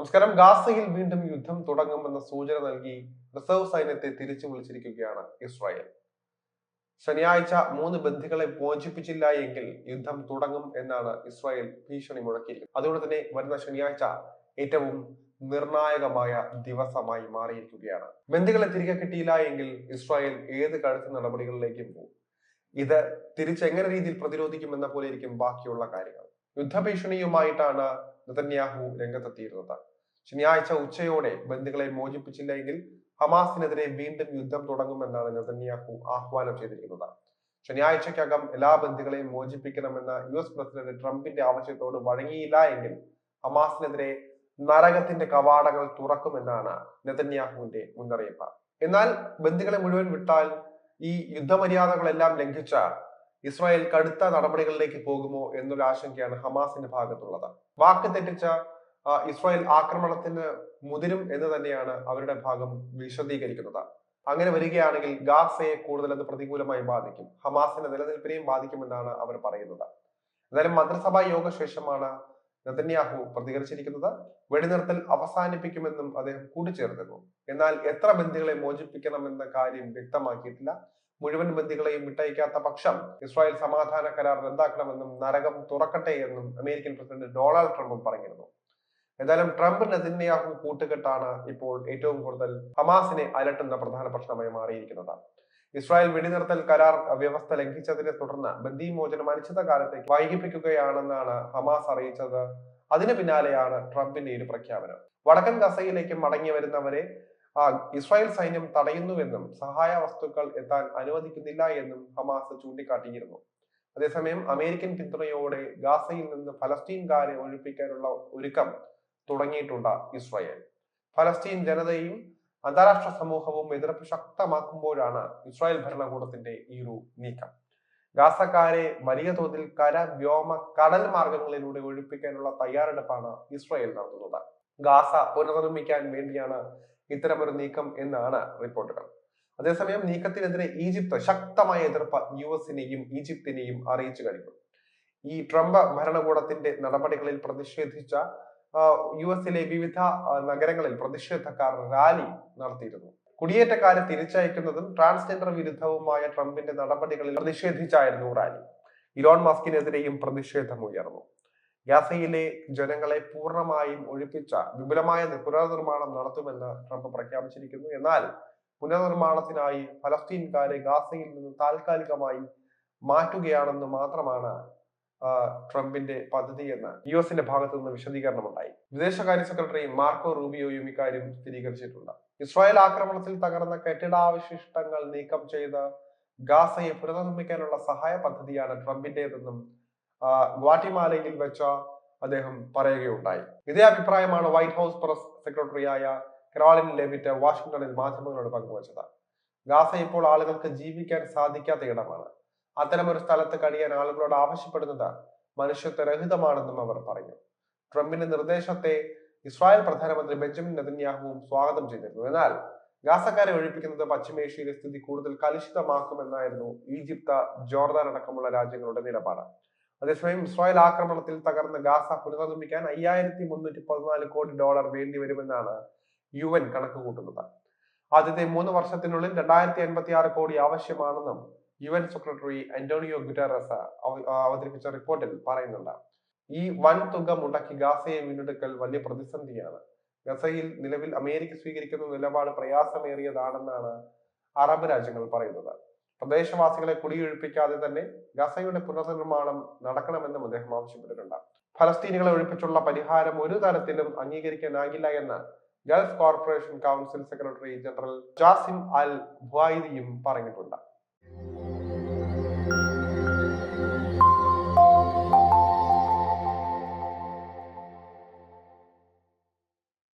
നമസ്കാരം. ഗാസയിൽ വീണ്ടും യുദ്ധം തുടങ്ങുമെന്ന സൂചന നൽകി റിസർവ് സൈന്യത്തെ തിരിച്ചു വിളിച്ചിരിക്കുകയാണ് ഇസ്രായേൽ. ശനിയാഴ്ച മൂന്ന് ബന്ധികളെ മോചിപ്പിച്ചില്ല എങ്കിൽ യുദ്ധം തുടങ്ങും എന്നാണ് ഇസ്രായേൽ ഭീഷണി മുഴക്കിയിരിക്കുന്നത് അതുകൊണ്ട് തന്നെ വരുന്ന ശനിയാഴ്ച ഏറ്റവും നിർണായകമായ ദിവസമായി മാറിയിരിക്കുകയാണ്. ബന്ധികളെ തിരികെ കിട്ടിയില്ല എങ്കിൽ ഇസ്രായേൽ ഏത് കഴുത്ത നടപടികളിലേക്കും പോകും? ഇത് തിരിച്ചെങ്ങനെ രീതിയിൽ പ്രതിരോധിക്കുമെന്ന പോലെ ഇരിക്കും ബാക്കിയുള്ള കാര്യങ്ങൾ. യുദ്ധഭീഷണിയുമായിട്ടാണ് നെതന്യാഹു രംഗത്തെത്തിയിരുന്നത്. ശനിയാഴ്ച ഉച്ചയോടെ ബന്ധുക്കളെ മോചിപ്പിച്ചില്ലെങ്കിൽ ഹമാസിനെതിരെ വീണ്ടും യുദ്ധം തുടങ്ങുമെന്നാണ് നെതന്യാഹു ആഹ്വാനം ചെയ്തിരിക്കുന്നത്. ശനിയാഴ്ചക്കകം എല്ലാ ബന്ധുക്കളെയും മോചിപ്പിക്കണമെന്ന യു എസ് പ്രസിഡന്റ് ട്രംപിന്റെ ആവശ്യത്തോട് വഴങ്ങിയില്ല എങ്കിൽ ഹമാസിനെതിരെ നരകത്തിന്റെ കവാടങ്ങൾ തുറക്കുമെന്നാണ് നെതന്യാഹുവിന്റെ മുന്നറിയിപ്പ്. എന്നാൽ ബന്ധുക്കളെ മുഴുവൻ വിട്ടാൽ ഈ യുദ്ധമര്യാദകളെല്ലാം ലംഘിച്ച ഇസ്രായേൽ കടുത്ത നടപടികളിലേക്ക് പോകുമോ എന്നൊരു ആശങ്കയാണ് ഹമാസിന്റെ ഭാഗത്തുള്ളത്. വാക്ക് തെറ്റിച്ച ഇസ്രായേൽ ആക്രമണത്തിന് മുതിരും എന്ന് തന്നെയാണ് അവരുടെ ഭാഗം വിശദീകരിക്കുന്നത്. അങ്ങനെ വരികയാണെങ്കിൽ ഗാസയെ കൂടുതൽ അത് പ്രതികൂലമായി ബാധിക്കും. ഹമാസിന്റെ നിലനിൽപ്പിനെയും ബാധിക്കുമെന്നാണ് അവർ പറയുന്നത്. എന്തായാലും മന്ത്രിസഭാ യോഗ ശേഷമാണ് നെതന്യാഹു പ്രതികരിച്ചിരിക്കുന്നത്. വെടിനിർത്തൽ അവസാനിപ്പിക്കുമെന്നും അദ്ദേഹം കൂട്ടിച്ചേർത്തിരുന്നു എന്നാൽ എത്ര ബന്ദികളെ മോചിപ്പിക്കണമെന്ന കാര്യം വ്യക്തമാക്കിയിട്ടില്ല. മുഴുവൻ ബന്ദികളെയും വിട്ടയക്കാത്ത പക്ഷം ഇസ്രായേൽ സമാധാന കരാർ റദ്ദാക്കണമെന്നും നരകം തുറക്കട്ടെ എന്നും അമേരിക്കൻ പ്രസിഡന്റ് ഡൊണാൾഡ് ട്രംപും പറഞ്ഞിരുന്നു. എന്തായാലും ട്രംപ് നെതിന്യാഹു കൂട്ടുകെട്ടാണ് ഇപ്പോൾ ഏറ്റവും കൂടുതൽ ഹമാസിനെ അലട്ടുന്ന പ്രധാന പ്രശ്നമായി മാറിയിരിക്കുന്നത്. ഇസ്രായേൽ വെടിനിർത്തൽ കരാർ വ്യവസ്ഥ ലംഘിച്ചതിനെ തുടർന്ന് ബന്ദിമോചനം അനിശ്ചിതകാലത്തേക്ക് വൈകിപ്പിക്കുകയാണെന്നാണ് ഹമാസ് അറിയിച്ചത്. അതിന് പിന്നാലെയാണ് ട്രംപിന്റെ ഒരു പ്രഖ്യാപനം. വടക്കൻ ഗസയിലേക്ക് മടങ്ങി വരുന്നവരെ ഇസ്രായേൽ സൈന്യം തടയുന്നുവെന്നും സഹായ വസ്തുക്കൾ എത്താൻ അനുവദിക്കുന്നില്ല എന്നും ഹമാസ് ചൂണ്ടിക്കാട്ടിയിരുന്നു. അതേസമയം അമേരിക്കൻ പിന്തുണയോടെ ഗാസയിൽ നിന്ന് ഫലസ്തീൻകാരെ ഒഴിപ്പിക്കാനുള്ള ഒരുക്കം തുടങ്ങിയിട്ടുണ്ട് ഇസ്രായേൽ. ഫലസ്തീൻ ജനതയും അന്താരാഷ്ട്ര സമൂഹവും എതിർപ്പ് ശക്തമാക്കുമ്പോഴാണ് ഇസ്രായേൽ ഭരണകൂടത്തിന്റെ ഈ ഒരു നീക്കം. ഗാസക്കാരെ വലിയ തോതിൽ കര വ്യോമ കടൽ മാർഗങ്ങളിലൂടെ ഒഴിപ്പിക്കാനുള്ള തയ്യാറെടുപ്പാണ് ഇസ്രായേൽ നടത്തുന്നത്. ഗാസ പുനർനിർമ്മിക്കാൻ വേണ്ടിയാണ് ഇത്തരമൊരു നീക്കം എന്നാണ് റിപ്പോർട്ടുകൾ. അതേസമയം നീക്കത്തിനെതിരെ ഈജിപ്ത് ശക്തമായ എതിർപ്പ് യു എസിനെയും ഈജിപ്തിനെയും അറിയിച്ചു കഴിഞ്ഞു. ഈ ട്രംപ് ഭരണകൂടത്തിന്റെ നടപടികളിൽ പ്രതിഷേധിച്ച യു എസിലെ വിവിധ നഗരങ്ങളിൽ പ്രതിഷേധക്കാർ റാലി നടത്തിയിരുന്നു. കുടിയേറ്റക്കാരെ തിരിച്ചയക്കുന്നതും ട്രാൻസ്ജെൻഡർ വിരുദ്ധവുമായ ട്രംപിന്റെ നടപടികളിൽ പ്രതിഷേധിച്ചായിരുന്നു റാലി. ഇലോൺ മസ്കിനെതിരെയും പ്രതിഷേധം ഉയർന്നു ഗാസയിലെ ജനങ്ങളെ പൂർണമായും ഒഴിപ്പിച്ച വിപുലമായ പുനർനിർമ്മാണം നടത്തുമെന്ന് ട്രംപ് പ്രഖ്യാപിച്ചിരിക്കുന്നു. എന്നാൽ പുനർനിർമ്മാണത്തിനായി ഫലസ്തീൻകാരെ ഗാസയിൽ നിന്ന് താൽക്കാലികമായി മാറ്റുകയാണെന്ന് മാത്രമാണ് ട്രംപിന്റെ പദ്ധതി എന്ന് യു എസിന്റെ ഭാഗത്തു നിന്ന് വിശദീകരണമുണ്ടായി. വിദേശകാര്യ സെക്രട്ടറി മാർക്കോ റൂബിയോയും ഇക്കാര്യം സ്ഥിരീകരിച്ചിട്ടുണ്ട്. ഇസ്രായേൽ ആക്രമണത്തിൽ തകർന്ന കെട്ടിടാവശിഷ്ടങ്ങൾ നീക്കം ചെയ്ത് ഗാസയെ പുനർനിർമ്മിക്കാനുള്ള സഹായ പദ്ധതിയാണ് ട്രംപിന്റേതെന്നും ഗ്വാട്ടിമാലയിൽ വെച്ച അദ്ദേഹം പറയുകയുണ്ടായി. ഇതേ അഭിപ്രായമാണ് വൈറ്റ് ഹൗസ് പ്രസ് സെക്രട്ടറിയായ കരോളിൻ ലെവിറ്റ് വാഷിംഗ്ടണിൽ മാധ്യമങ്ങളോട് പങ്കുവച്ചത്. ഗാസ ഇപ്പോൾ ആളുകൾക്ക് ജീവിക്കാൻ സാധിക്കാത്ത ഇടമാണ്. അത്തരമൊരു സ്ഥലത്ത് കഴിയാൻ ആളുകളോട് ആവശ്യപ്പെടുന്നത് മനുഷ്യത്വരഹിതമാണെന്നും അവർ പറഞ്ഞു. ട്രംപിന്റെ നിർദ്ദേശത്തെ ഇസ്രായേൽ പ്രധാനമന്ത്രി ബെഞ്ചമിൻ നെതന്യാഹുവും സ്വാഗതം ചെയ്തിരുന്നു. എന്നാൽ ഗാസക്കാരെ ഒഴിപ്പിക്കുന്നത് പശ്ചിമേഷ്യയിലെ സ്ഥിതി കൂടുതൽ കലുഷിതമാക്കുമെന്നായിരുന്നു ഈജിപ്ത് ജോർദാൻ അടക്കമുള്ള രാജ്യങ്ങളുടെ നിലപാട്. അതേസമയം ഇസ്രായേൽ ആക്രമണത്തിൽ തകർന്ന ഗാസ പുനർനിർമ്മിക്കാൻ അയ്യായിരത്തി മുന്നൂറ്റി പതിനാല് കോടി ഡോളർ വേണ്ടിവരുമെന്നാണ് യു എൻ കണക്ക് കൂട്ടുന്നത് ആദ്യത്തെ മൂന്ന് വർഷത്തിനുള്ളിൽ രണ്ടായിരത്തി എൺപത്തി ആറ് കോടി ആവശ്യമാണെന്നും U N secretary Antonio Guterres അവ- അവതരിപ്പിച്ച റിപ്പോർട്ടിൽ പറയുന്നുണ്ട്. ഈ വൻ തുക മുടക്കി ഗാസയെ വീണ്ടെടുക്കൽ വലിയ പ്രതിസന്ധിയാണ്. ഗസയിൽ നിലവിൽ അമേരിക്ക സ്വീകരിക്കുന്ന നിലപാട് പ്രയാസമേറിയതാണെന്നാണ് അറബ് രാജ്യങ്ങൾ പറയുന്നത്. പ്രദേശവാസികളെ കുടിയൊഴിപ്പിക്കാതെ തന്നെ ഗസയുടെ പുനർനിർമ്മാണം നടക്കണമെന്നും അദ്ദേഹം ആവശ്യപ്പെട്ടിട്ടുണ്ട്. ഫലസ്തീനികളെ ഒഴിപ്പിച്ചുള്ള പരിഹാരം ഒരു തരത്തിലും അംഗീകരിക്കാനാകില്ല എന്ന് Gulf Corporation Council Secretary General Jasim Al ഖ്വായിദിയും പറഞ്ഞിട്ടുണ്ട്.